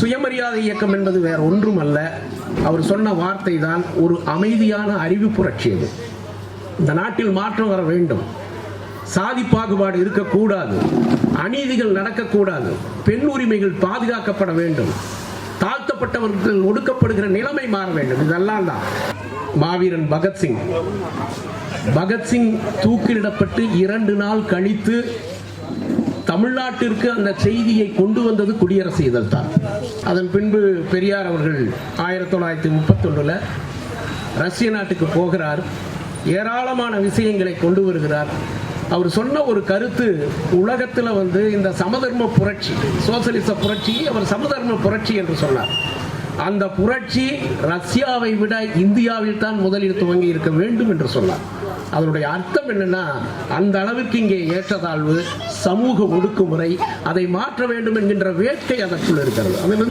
சுயமரியாதை இயக்கம் என்பது வேற ஒன்றும் அல்ல அவர் சொன்ன வார்த்தை தான் ஒரு அமைதியான அறிவு புரட்சி அது இந்த நாட்டில் மாற்றம் வர வேண்டும். சாதி பாகுபாடு இருக்கக்கூடாது. அநீதிகள் நடக்கக்கூடாது. பெண் உரிமைகள் பாதுகாக்கப்பட வேண்டும். தாழ்த்தப்பட்டவர்கள் ஒடுக்கப்படுகிற நிலைமை மாற வேண்டும். இதெல்லாம் தான். மாவீரன் பகத்சிங். பகத்சிங் தூக்கிலிடப்பட்டு இரண்டு நாள் கழித்து தமிழ்நாட்டிற்கு அந்த செய்தியை கொண்டு வந்தது குடியரசு இதழ் தான். அதன் பின்பு பெரியார் அவர்கள் ஆயிரத்தி தொள்ளாயிரத்தி முப்பத்தொன்னுல ரஷ்ய நாட்டுக்கு போகிறார். ஏராளமான விஷயங்களை கொண்டு வருகிறார். அவர் சொன்ன ஒரு கருத்து உலகத்தில் வந்து இந்த சமதர்ம புரட்சி சோசலிச புரட்சி அவர் சமதர்ம புரட்சி என்று சொன்னார். அந்த புரட்சி ரஷ்யாவை விட இந்தியாவில் தான் முதலில் துவங்கி இருக்க வேண்டும் என்று சொன்னார். அதனுடைய அர்த்தம் என்னன்னா அந்த அளவுக்கு இங்கே ஏற்றத்தாழ்வு சமூக ஒடுக்குமுறை அதை மாற்ற வேண்டும் என்கின்ற வேட்கை அதற்குள் இருக்கிறது.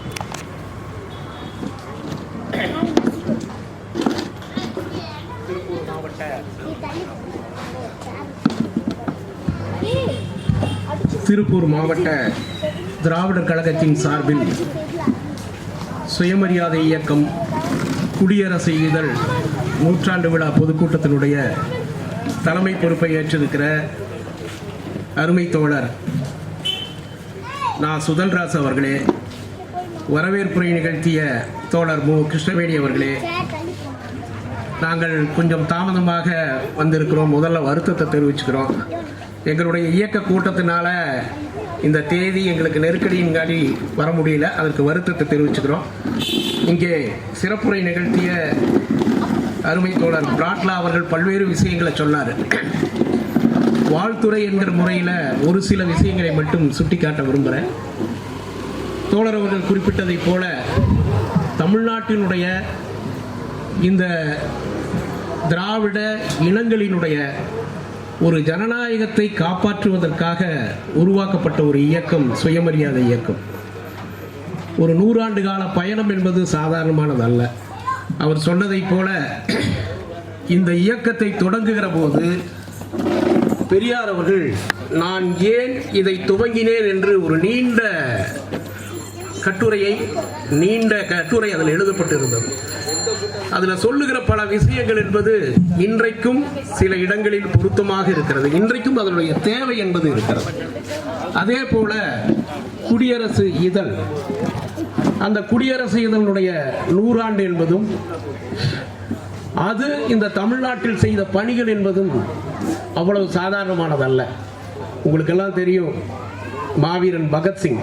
திருப்பூர் மாவட்ட திராவிடர் கழகத்தின் சார்பில் சுயமரியாதை இயக்கம் குடியரசு இதழ் நூற்றாண்டு விழா பொதுக்கூட்டத்தினுடைய தலைமை பொறுப்பை ஏற்றிருக்கிற அருமை தோழர் நான் சுதன்ராஜ் அவர்களே வரவேற்புரை நிகழ்த்திய தோழர் மு. கிருஷ்ணவேணி அவர்களே நாங்கள் கொஞ்சம் தாமதமாக வந்திருக்கிறோம். முதல்ல வருத்தத்தை தெரிவிச்சுக்கிறோம். எங்களுடைய இயக்க கூட்டத்தினால இந்த தேதி எங்களுக்கு நெருக்கடியின் காலி வர முடியல. அதற்கு வருத்தத்தை தெரிவிச்சுக்கிறோம். இங்கே சிறப்புரை நிகழ்த்திய அருமை தோழர் பிராட்லா அவர்கள் பல்வேறு விஷயங்களை சொன்னார். வாழ்த்துறை என்கிற முறையில் ஒரு சில விஷயங்களை மட்டும் சுட்டிக்காட்ட விரும்புகிறேன் தோழர் அவர்கள் குறிப்பிட்டதைப் போல தமிழ்நாட்டினுடைய இந்த திராவிட இனங்களினுடைய ஒரு ஜனநாயகத்தை காப்பாற்றுவதற்காக உருவாக்கப்பட்ட ஒரு இயக்கம் சுயமரியாதை இயக்கம். ஒரு நூறாண்டு கால பயணம் என்பது சாதாரணமானதல்ல. அவர் சொன்னதைப் போல இந்த இயக்கத்தை தொடங்குகிற போது பெரியார் அவர்கள் நான் ஏன் இதை துவங்கினேன்? என்று ஒரு நீண்ட கட்டுரையை நீண்ட கட்டுரை அதில் எழுதப்பட்டிருந்தது. அதில் சொல்லுகிற பல விஷயங்கள் என்பது இன்றைக்கும் சில இடங்களில் பொருத்தமாக இருக்கிறது. இன்றைக்கும் அதனுடைய தேவை என்பது இருக்கிறது. அதே போல குடியரசு இதழ். அந்த குடியரசு இதனுடைய நூறாண்டு என்பதும் அது இந்த தமிழ்நாட்டில் செய்த பணிகள் என்பதும் அவ்வளவு சாதாரணமானதல்ல. உங்களுக்கெல்லாம் தெரியும் மாவீரன் பகத்சிங்.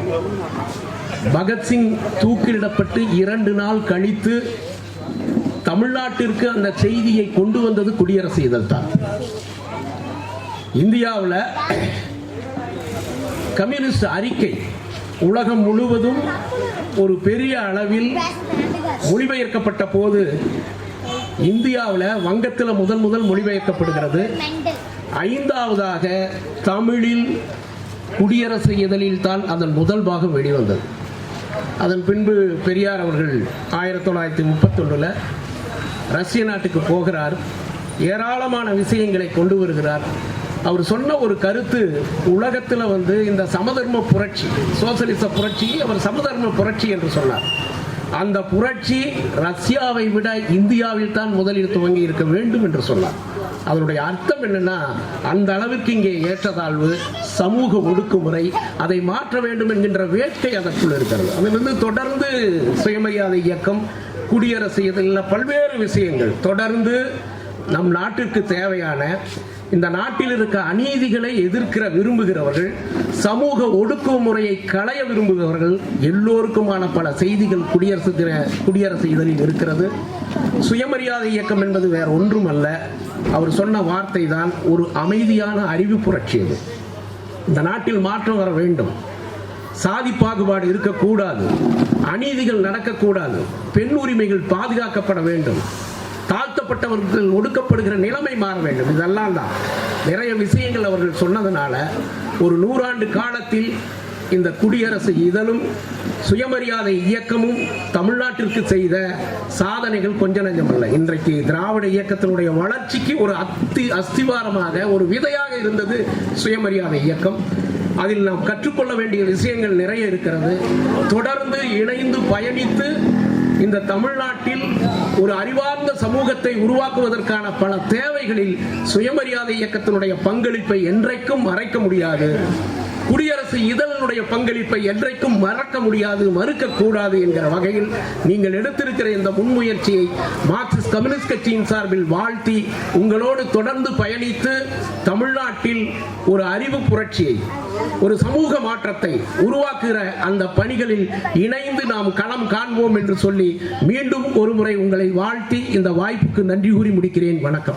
பகத்சிங் தூக்கிலிடப்பட்டு இரண்டு நாள் கழித்து தமிழ்நாட்டிற்கு அந்த செய்தியை கொண்டு வந்தது குடியரசு இதழ் தான். இந்தியாவில் கம்யூனிஸ்ட் அறிக்கை உலகம் முழுவதும் ஒரு பெரிய அளவில் மொழிபெயர்க்கப்பட்ட போது இந்தியாவில் வங்கத்தில் முதல் முதல் மொழிபெயர்க்கப்படுகிறது. ஐந்தாவதாக தமிழில் குடியரசு இதழில் தான் அதன் முதல் பாகம் வெளிவந்தது. அதன் பின்பு பெரியார் அவர்கள் ஆயிரத்தி தொள்ளாயிரத்தி முப்பத்தொன்னில் ரஷ்ய நாட்டுக்கு போகிறார். ஏராளமான விஷயங்களை கொண்டு வருகிறார். அவர் சொன்ன ஒரு கருத்து உலகத்தில் வந்து இந்த சமதர்ம புரட்சி சோசலிச புரட்சி அவர் சமதர்ம புரட்சி என்று சொன்னார். அந்த புரட்சி ரஷ்யாவை விட இந்தியாவில் தான் முதலில் துவங்கி இருக்க வேண்டும் என்று சொன்னார். அதனுடைய அர்த்தம் என்னன்னா அந்த அளவிற்கு இங்கே ஏற்றத்தாழ்வு சமூக ஒடுக்குமுறை அதை மாற்ற வேண்டும் என்கின்ற வேட்கை அதற்குள் இருக்கிறது. அதில் வந்து தொடர்ந்து சுயமரியாதை இயக்கம் குடியரசு இதில் பல்வேறு விஷயங்கள். தொடர்ந்து நம் நாட்டிற்கு தேவையான இந்த நாட்டில் இருக்க அநீதிகளை எதிர்க்கிற விரும்புகிறவர்கள் சமூக ஒடுக்குமுறையை களைய விரும்புகிறவர்கள் எல்லோருக்குமான பல செய்திகள் குடியரசு தின குடியரசு இதழில் இருக்கிறது. சுயமரியாதை இயக்கம் என்பது வேற ஒன்றும் அல்ல அவர் சொன்ன வார்த்தை தான் ஒரு அமைதியான அறிவு புரட்சி அது இந்த நாட்டில் மாற்றம் வர வேண்டும். சாதி பாகுபாடு இருக்கக்கூடாது. அநீதிகள் நடக்கக்கூடாது. பெண் உரிமைகள் பாதுகாக்கப்பட வேண்டும். தாழ்த்தப்பட்டவர்கள் ஒடுக்கப்படுகிற நிலைமை மாற வேண்டும். இதெல்லாம் தான். நிறைய விஷயங்கள் அவர்கள் சொன்னதுனால ஒரு நூறாண்டு காலத்தில் இந்த குடியரசு இதழும் சுயமரியாதை இயக்கமும் தமிழ்நாட்டிற்கு செய்த சாதனைகள் கொஞ்ச நஞ்சமல்ல இன்றைக்கு திராவிட இயக்கத்தினுடைய வளர்ச்சிக்கு ஒரு அத்தி அஸ்திவாரமாக ஒரு விதையாக இருந்தது சுயமரியாதை இயக்கம். அதில் நாம் கற்றுக்கொள்ள வேண்டிய விஷயங்கள் நிறைய இருக்கிறது. தொடர்ந்து இணைந்து பயணித்து இந்த தமிழ்நாட்டில் ஒரு அறிவார்ந்த சமூகத்தை உருவாக்குவதற்கான பல தேவைகளில் சுயமரியாதை இயக்கத்தினுடைய பங்களிப்பை என்றைக்கும் மறைக்க முடியாது. குடியரசு இதழனுடைய பங்களிப்பை என்றைக்கும் மறக்க முடியாது மறுக்க கூடாது என்கிற வகையில் நீங்கள் எடுத்திருக்கிற இந்த முன்முயற்சியை மார்க்சிஸ்ட் கம்யூனிஸ்ட் கட்சியின் சார்பில் வாழ்த்தி உங்களோடு தொடர்ந்து பயணித்து தமிழ்நாட்டில் ஒரு அறிவு புரட்சியை ஒரு சமூக மாற்றத்தை உருவாக்குகிற அந்த பணிகளில் இணைந்து நாம் களம் காண்போம் என்று சொல்லி மீண்டும் ஒரு முறை உங்களை வாழ்த்தி இந்த வாய்ப்புக்கு நன்றி கூறி முடிக்கிறேன். வணக்கம்.